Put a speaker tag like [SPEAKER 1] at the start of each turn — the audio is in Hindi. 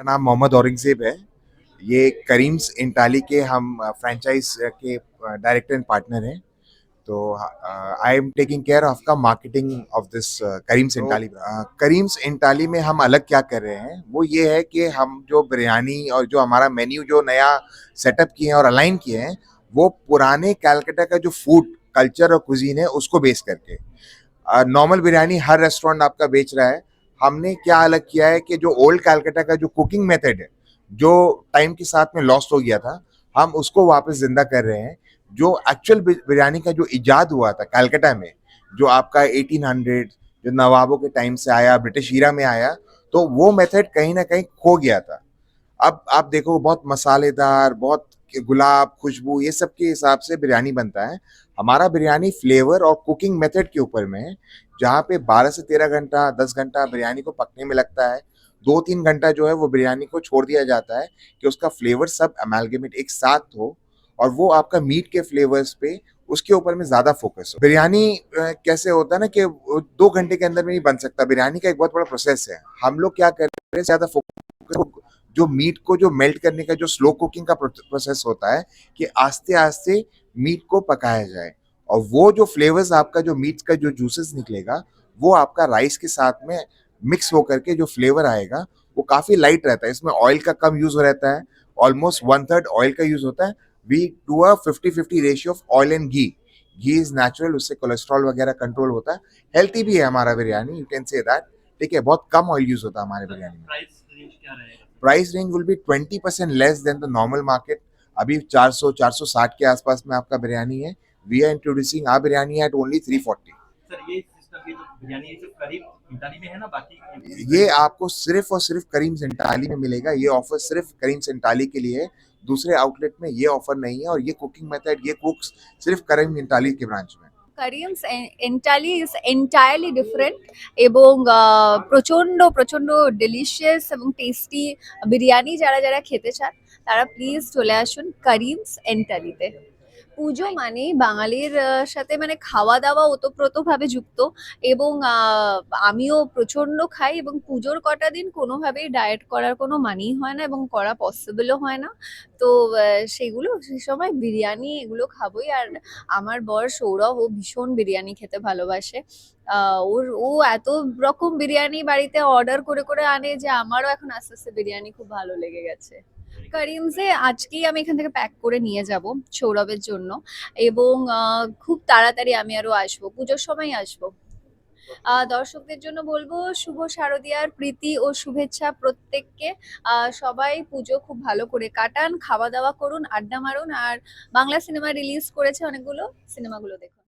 [SPEAKER 1] मेरा नाम मोहम्मद औरंगज़ेब है। ये करीम्स इंटाली के हम फ्रेंचाइज के डायरेक्टर एंड पार्टनर हैं। तो I am taking care of का marketing of this Karim's Entally. Karim's Entally में हम अलग क्या कर रहे हैं वो ये है कि हम जो बिरयानी और जो हमारा मेन्यू जो नया सेटअप किए हैं और अलाइन किए हैं वो पुराने कैलकाटा का जो फ़ूड कल्चर और कुजीन है उसको बेस करके। नॉर्मल बिरयानी हर रेस्टोरेंट आपका बेच रहा है हमने क्या अलग किया है कि जो ओल्ड कैलकाटा का जो कुकिंग मेथड है, जो टाइम के साथ में लॉस्ट हो गया था, हम उसको वापस ज़िंदा कर रहे हैं। जो एक्चुअल बिरयानी का जो इजाद हुआ था कैलकाटा में, जो आपका 1800 जो नवाबों के टाइम से आया, ब्रिटिश ईरा में आया तो वो मेथड कहीं ना कहीं खो गया था। अब आप देखो, बहुत मसालेदार, बहुत गुलाब, खुशबू, ये सब के हिसाब से बिरयानी बनता है। हमारा बिरयानी फ्लेवर और कुकिंग मेथड के ऊपर में है। जहाँ पे 12 से 13 घंटा 10 घंटा बिरयानी को पकने में लगता है दो तीन घंटा जो है वो बिरयानी को छोड़ दिया जाता है कि उसका फ्लेवर सब अमेलगेमेट एक साथ हो और वो आपका मीट के फ्लेवर्स पे उसके ऊपर में ज़्यादा फोकस हो। बिरयानी कैसे होता है ना कि दो घंटे के अंदर में नहीं बन सकता बिरयानी का एक बहुत बड़ा प्रोसेस है। हम लोग क्या कर रहे हैं, ज़्यादा फोकस जो मीट को जो मेल्ट करने का, जो स्लो कुकिंग का प्रोसेस होता है कि आस्ते आस्ते मीट को पकाया जाए। और वो जो फ्लेवर्स आपका जो मीट का जो जूसेस निकलेगा वो आपका राइस के साथ में मिक्स होकर के जो फ्लेवर आएगा वो काफ़ी लाइट रहता है। इसमें ऑयल का कम यूज़ रहता है ऑलमोस्ट वन थर्ड ऑयल का यूज़ होता है। We do a fifty fifty ratio of oil and ghee ghee is natural उससे कोलेस्ट्रॉल वगैरह कंट्रोल होता है। हेल्थी भी है हमारा biryani you can say that ठीक है बहुत कम ऑयल यूज़ होता है हमारे बिरयानी में। Price range will be twenty percent less than the normal market अभी 400 460 के आसपास में आपका बिरयानी है। we are introducing a biryani at only 340
[SPEAKER 2] sir ये सिस्टम ये जो बिरयानी ये सिर्फ करीब इटाली में है ना बाकी
[SPEAKER 1] ये आपको सिर्फ और सिर्फ करीम सेंटाली में मिलेगा ये ऑफर सिर्फ करीम सेंटाली के लिए है दूसरे आउटलेट में ये ऑफर नहीं है और ये कुकिंग मेथड ये कुक्स सिर्फ करीम सेंटाली के ब्रांच में
[SPEAKER 3] Karim's Entally is entirely different এবং আহ, প্রচণ্ড প্রচণ্ড ডেলিশিয়াস এবং টেস্টি বিরিয়ানি যারা যারা খেতে চান তারা প্লিজ চলে আসুন করিমস এন্টালিতে পুজো মানে বাঙালির সাথে মানে খাওয়া দাওয়া ওতপ্রোতভাবে যুক্ত এবং আমিও প্রচণ্ড খাই এবং পুজোর কটা দিন কোনোভাবেই ডায়েট করার কোনো মানেই হয় না এবং করা পসিবলও হয় না। তো সেগুলো সে সময় বিরিয়ানি এগুলো খাবোই আর আমার বর সৌরভ ও ভীষণ বিরিয়ানি খেতে ভালোবাসে। ওর ও এত রকম বিরিয়ানি বাড়িতে অর্ডার করে করে আনে যে আমারও এখন আস্তে আস্তে বিরিয়ানি খুব ভালো লেগে গেছে। করিমসে আজকেই আমি এখান থেকে প্যাক করে নিয়ে যাব সৌরভের জন্য এবং খুব তাড়াতাড়ি আমি আরও আসব, পুজোর সময় আসব। দর্শকদের জন্য বলব শুভ শারদিয়ার প্রীতি ও শুভেচ্ছা প্রত্যেককে। সবাই পুজো খুব ভালো করে কাটান, খাওয়া দাওয়া করুন, আড্ডা মারুন, আর বাংলা সিনেমা রিলিজ করেছে অনেকগুলো, সিনেমাগুলো দেখুন।